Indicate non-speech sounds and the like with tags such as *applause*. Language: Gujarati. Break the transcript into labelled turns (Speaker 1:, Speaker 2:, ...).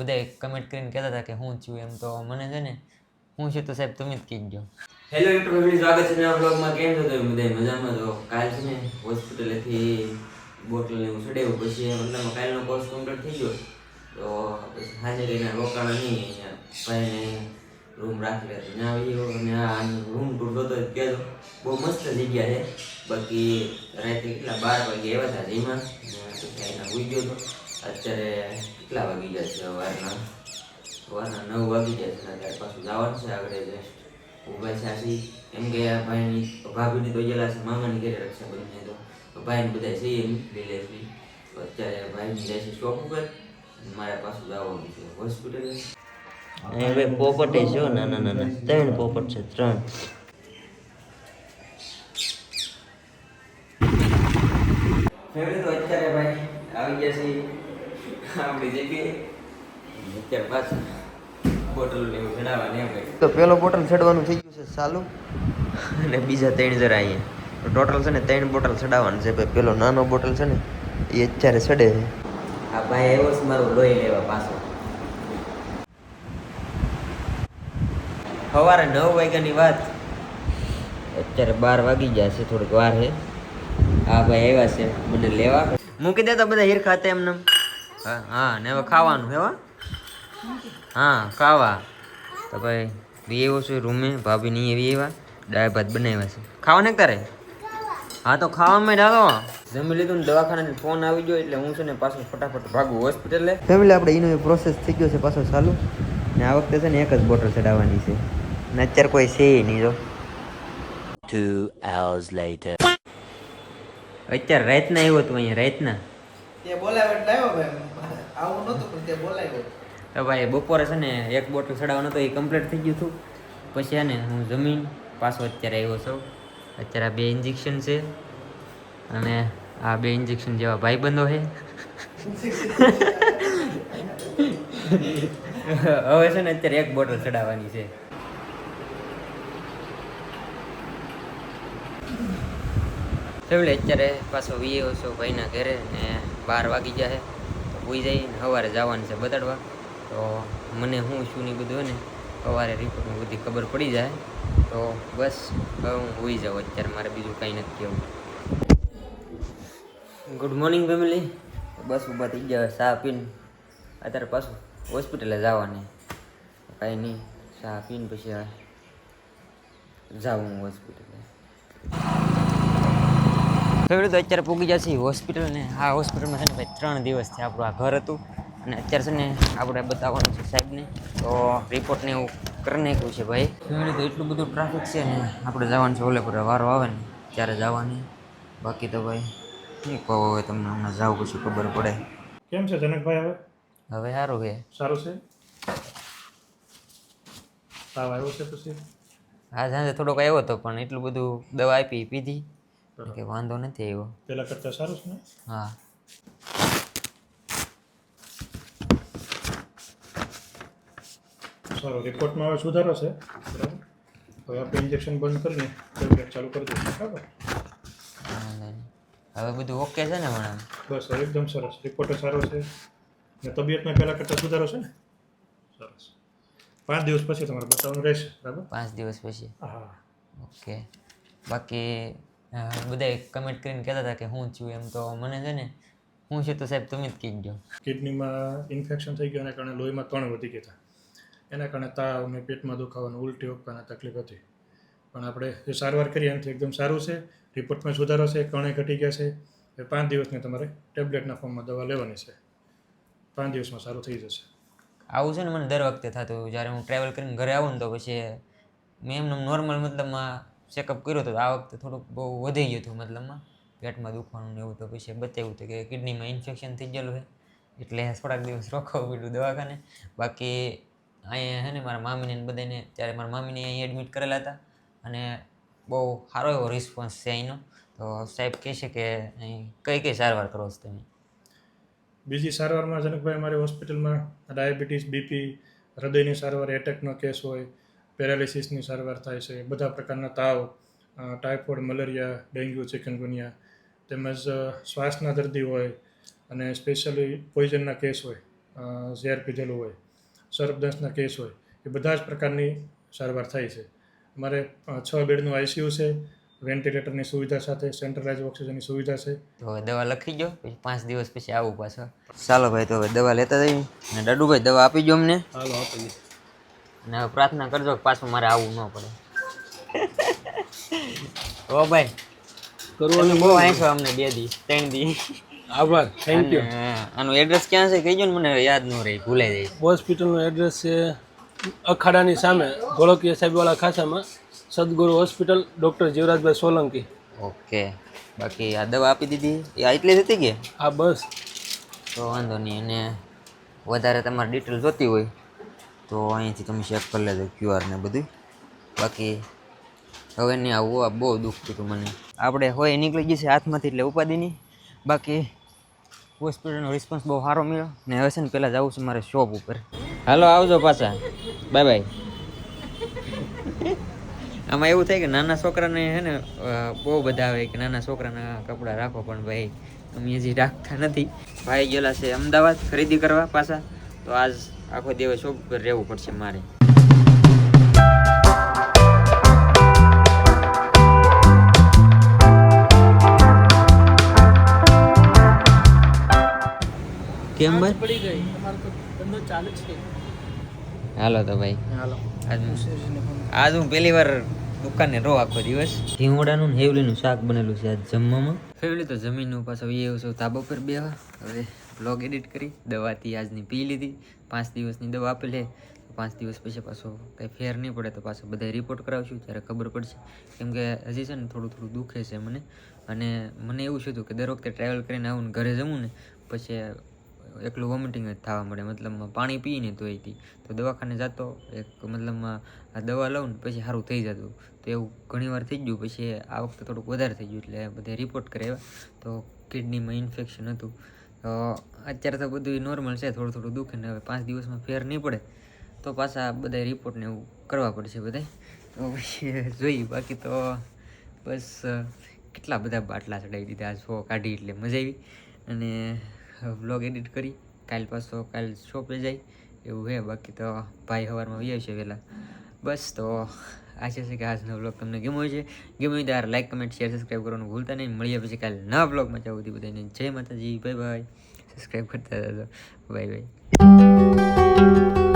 Speaker 1: બધા કમેન્ટ કરીને કહેતા હતા કે હું છું એમ તો મને છે ને, હું છું તો સાહેબ તમે જ કીધો
Speaker 2: હેલો યુટ્યુબ ફેમિલી સ્વાગત છે નવા બ્લોગમાં કેમ છો તમે બધા મજામાં તો કાલ છે ને હોસ્પિટલેથી બોટલ ને એવું ચડાવ્યું પછી મતલબ કાલનો કોર્સ કમ્પ્લીટ થઈ ગયો. તો પછી સાંજે લઈને રોકાણ નહીં ભાઈને રૂમ રાખી લેતો ત્યાં આવી અને આ રૂમ ટૂર જોતો હોય તો કહેજો. બહુ મસ્ત જગ્યા છે. બાકી રાત્રે કેટલા બાર વાગે આવ્યા હતા ઉઈ ગયો હતો અત્યારે કેટલા વાગી ગયા છે સવારના? સવારના નવ વાગી ગયા છે અત્યારે પાછું જવાનું છે આગળ જસ્ટ ઊભા છે આશી. એમ કે આ ભાઈની ભાભીની તો ગયેલા છે મામાની ઘેરે રક્ષાબંધને તો ભાઈને બધા છે એમ તો અત્યારે ભાઈની જાય છે શોપ ઉપર મારે પાછું જવાનું છે હોસ્પિટલ
Speaker 3: હવે પોપટ છે નાના ના ના ના. ત્રણ પોપટ છે ત્રણ.
Speaker 2: ફેવરેટ તો અત્યારે ભાઈ આવી ગયા છે.
Speaker 3: તો પેલો બોટલ ચડવાનું થઈ ગયું છે ચાલુ? અને બીજા ત્રણ જરા અહીંયા. ટોટલ છે ને ત્રણ બોટલ ચડાવવાનું છે ભાઈ. પેલો નાનો બોટલ છે ને એ અત્યારે ચડે છે.
Speaker 2: આ ભાઈ આવ્યો છે મારો લોહી લેવા પાછો.
Speaker 3: સવારે નવ વાગ્યાની વાત. અત્યારે બાર વાગી ગયા છે થોડીક વાર છે
Speaker 2: આ ભાઈ આવ્યા છે મને લેવા.
Speaker 3: મૂકી દે તો બધા હીર ખાતે એમને હા હા ને હવે ખાવાનું હેવા હા. ખાવા. તો ભાઈ બી એવો છે રૂમે ભાભી નહીં એવી એવા દાળ ભાત બનાવ્યા છે. ખાવા ને કરે હા તો ખાવામાં ડાલો. જમી લીધું ને દવાખાનાથી ફોન આવી ગયો એટલે હું છે ને પાછું ફટાફટ ભાગું હોસ્પિટલે ફેમિલી આપણે એનો પ્રોસેસ થઈ ગયો છે પાછો ચાલુ. ને આ વખતે છે ને એક જ બોટલ ચડાવવાની છે. ને અત્યારે કોઈ છે નહીં જો.
Speaker 4: Two hours later.
Speaker 3: અત્યારે રાતના આવ્યો તું અહીંયા રાતના.
Speaker 5: તે બોલાવ્યો એટલે આવ્યો ભાઈ આવું નહોતું પણ તે બોલાવ્યો
Speaker 3: તો ભાઈ બપોરે છે ને એક બોટલ ચડાવવાનો તો એ કમ્પ્લીટ થઈ ગયું હતું. પછી છે ને હું જમીન પાછો અત્યારે આવ્યો છું. અત્યારે આ બે ઇન્જેક્શન છે. અને આ બે ઇન્જેક્શન જેવા ભાઈબંધો છે. *laughs* હવે છે ને અત્યારે એક બોટલ ચડાવવાની છે. એટલે અત્યારે પાછો વીએ છો ભાઈના ઘરે ને બાર વાગી જાય તો જાય સવારે જવાનું છે બતાડવા. તો મને હું શું ને બધું ને, સવારે રિપોર્ટમાં બધી ખબર પડી જાય. તો બસ, હવે હું હોઈ જાઉં અત્યારે, મારે બીજું કંઈ નથી કહેવું. ગુડ મોર્નિંગ ફેમિલી બસ ઊભા થઈ ગયા, ચા પીને. અત્યારે પાછું હોસ્પિટલે જવાની. કાંઈ નહીં, ચા પીને પછી જાઉં હોસ્પિટલે ફેવરેટ તો અત્યારે પૂગી જશે હોસ્પિટલ ને. આ હોસ્પિટલમાં છે ને ભાઈ ત્રણ દિવસથી આપણું આ ઘર હતું. અને અત્યારે છે ને આપણે બતાવવાનું છે સાહેબને. તો રિપોર્ટને એવું કરી નાખ્યું છે ભાઈ. ફેવરેટ તો એટલું બધું ટ્રાફિક છે ને આપણે જવાનું છે ઓલે પર વારો આવે ને ત્યારે જવાની. બાકી તો ભાઈ શું કહો હવે તમને હમણાં જાવ પછી ખબર પડે.
Speaker 6: કેમ છે જનકભાઈ હવે?
Speaker 3: હવે સારું છે.
Speaker 6: સારું છે? તાવ આવ્યો છે પછી?
Speaker 3: હા સાંજે થોડોક આવ્યો હતો પણ એટલું બધું દવા આપી પીધી. કે વાંધો નથી આવ્યો
Speaker 6: પહેલાં કરતા સારું છે ને
Speaker 3: હા
Speaker 6: સારો રિપોર્ટમાં હવે સુધારો છે બરાબર હવે આપણે ઇન્જેક્શન બંધ કરીને ટેબ્લેટ ચાલુ કરી દઈશું બરાબર
Speaker 3: હવે બધું ઓકે છે ને મેડમ
Speaker 6: બસ એકદમ સરસ રિપોર્ટ સારો છે ને તબિયતમાં પહેલાં કરતાં સુધારો છે ને સરસ પાંચ દિવસ પછી તમારે બતાવવાનું રહેશે બરાબર
Speaker 3: પાંચ દિવસ પછી
Speaker 6: હા
Speaker 3: ઓકે બાકી બધાએ કમેન્ટ કરીને કહેતા હતા કે હું છું એમ તો મને છે ને હું છું તો સાહેબ તમે જ કીધો
Speaker 6: કિડનીમાં ઇન્ફેક્શન થઈ ગયું એના કારણે લોહીમાં કણ વધી ગયા હતા. એના કારણે તાવ ને પેટમાં દુખાવાનો ઉલટી ઉપકાના તકલીફ હતી. પણ આપણે જે સારવાર કરીએ એનાથી એકદમ સારું છે. રિપોર્ટમાં સુધારો છે કણે ઘટી ગયા છે. એ પાંચ દિવસની તમારે ટેબ્લેટના ફોર્મમાં દવા લેવાની છે. પાંચ દિવસમાં સારું થઈ જશે.
Speaker 3: આવું છે ને મને દર વખતે થતું. જ્યારે હું ટ્રાવેલ કરીને ઘરે આવું ને તો પછી મેં એમને નોર્મલ મતલબમાં ચેકઅપ કર્યો હતો આ વખતે થોડુંક બહુ વધી ગયું હતું મતલબમાં. પેટમાં દુખવાનું ને એવું તો પછી બતાવ્યું હતું કે કિડનીમાં ઇન્ફેક્શન થઈ ગયેલું છે. એટલે થોડાક દિવસ રોકાવું પડ્યું દવાખાને. બાકી અહીંયા છે ને મારા મામીને બધાને ત્યારે મારા મામીને અહીં એડમિટ કરેલા હતા અને બહુ સારો એવો રિસ્પોન્સ છે અહીંનો. તો સાહેબ કહે છે કે અહીં કઈ કઈ સારવાર કરો છો તમે?
Speaker 6: બીજી સારવારમાં જનકભાઈ અમારી હોસ્પિટલમાં ડાયાબિટીસ બીપી હૃદયની સારવાર એટેકનો કેસ હોય પેરાલિસિસની સારવાર થાય છે બધા પ્રકારના તાવ ટાઇફોઇડ મલેરિયા ડેન્ગ્યુ ચિકનગુનિયા તેમજ શ્વાસના દર્દી હોય અને સ્પેશિયલી પોઈઝનના કેસ હોય ઝેર પીધેલું હોય સર્પદંશના કેસ હોય એ બધા જ પ્રકારની સારવાર થાય છે. અમારે છ બેડનું આઈસીયુ છે વેન્ટિલેટરની સુવિધા સાથે સેન્ટ્રલાઇઝ ઓક્સિજનની સુવિધા છે.
Speaker 3: તો હવે દવા લખી ગયો પછી પાંચ દિવસ પછી આવું પાછા. ચાલો ભાઈ તો હવે દવા લેતા જઈએ. અને દાદુભાઈ દવા આપી ગયો અમને.
Speaker 7: હાલો આપી
Speaker 3: અને હવે પ્રાર્થના કરજો કે પાછું મારે આવવું ન પડે. *laughs* ઓ ભાઈ
Speaker 7: કરવાનું
Speaker 3: બહુ આંખ્યો અમને બે દી ત્રણ દી.
Speaker 7: આભાર થેન્ક યુ
Speaker 3: આનું એડ્રેસ ક્યાં છે કહીજો ને મને યાદ ન રહે ભૂલાઈ જાય.
Speaker 7: હોસ્પિટલનું એડ્રેસ છે અખાડાની સામે ધોળકીયા સાહેબવાળા ખાસામાં Sadguru hospital doctor Jivrajbhai Solanki.
Speaker 3: Okay બાકી આ દવા આપી દીધી. એ આ એટલી જ હતી કે?
Speaker 7: આ બસ.
Speaker 3: તો વાંધો નહીં અને વધારે તમારે ડિટેલ જોતી હોય તો અહીંથી તમે ચેક કરી લેજો ક્યુઆર ને બધું બાકી હવે નહીં આવું, આ બહુ દુઃખ થતું મને. આપણે હોય નીકળી ગઈ છે હાથમાંથી એટલે ઉપાધિની. બાકી હોસ્પિટલનો રિસ્પોન્સ બહુ સારો મળ્યો. ને હવે છે ને પહેલાં જવું છે મારે શોપ ઉપર. હાલો, આવજો પાછા. બાય બાય આમાં એવું થાય કે નાના છોકરાને છે ને બહુ બધા આવે કે નાના છોકરાના કપડાં રાખો પણ ભાઈ, અમે હજી રાખતા નથી. ભાઈ ગયેલા છે અમદાવાદ ખરીદી કરવા પાછા. તો આજ આખો દિવસ પર રહેવું પડશે મારે? કેમ ભાઈ?
Speaker 5: પડી ગઈ. તમારો ધંધો ચાલુ છે.
Speaker 3: હાલો તો ભાઈ.
Speaker 5: હાલો.
Speaker 3: આજ આજ હું પહેલી વાર દુકાને રો આખો દિવસ. ઢીંગોડાનું હેવલીનું શાક બનેલું છે આજ જમવામાં. ફેવલી તો જમીનનું પાછો એ છું તાબો પર બેવા હવે બ્લોગ એડિટ કરી, દવાથી આજની પી લીધી, પાંચ દિવસની દવા આપી તો પાંચ દિવસ પછી પાછો કંઈ ફેર નહીં પડે તો પાછો બધા રિપોર્ટ કરાવશું ત્યારે ખબર પડશે. કેમ કે હજી છે ને થોડું થોડું દુખે છે મને, અને મને એવું થતું કે દર વખતે ટ્રાવેલ કરીને આવું ને ઘરે જમું ને, પછી એકલું વોમિટિંગ જ થવા મળે મતલબમાં પાણી પીને તો એથી તો. દવાખાને જતો, એક મતલબમાં દવા લઉં ને પછી સારું થઈ જતું. તો એવું ઘણીવાર થઈ ગયું, પછી આ વખતે થોડુંક વધારે થઈ ગયું, એટલે બધે રિપોર્ટ કરાવ્યા. તો કિડનીમાં ઇન્ફેક્શન હતું. તો અત્યારે તો બધું નોર્મલ છે, થોડું થોડું દુઃખ ને હવે પાંચ દિવસમાં ફેર નહીં પડે. તો પાછા બધા રિપોર્ટ ને એવું કરવા પડશે બધાય. તો પછી *laughs* જોઈએ, બાકી તો બસ કેટલા બધા બાટલા ચડાવી દીધા શો કાઢી એટલે મજા આવી. અને વ્લોગ એડિટ કરી, કાલ પાછો કાલ શોપે જાય. એવું હે, બાકી તો ભાઈ સવારમાં આવી છે વહેલા. બસ તો આશા છે કે આજનો બ્લોગ તમને ગમ્યો છે ગમ્યો હોય તો યાર લાઈક કમેન્ટ શેર સબસ્ક્રાઈબ કરવાનું ભૂલતા નહીં. મળીએ પછી કાલે નવા બ્લોગમાં જવું હતી બધાને જય માતાજી. બાય બાય સબસ્ક્રાઈબ કરતા બાય બાય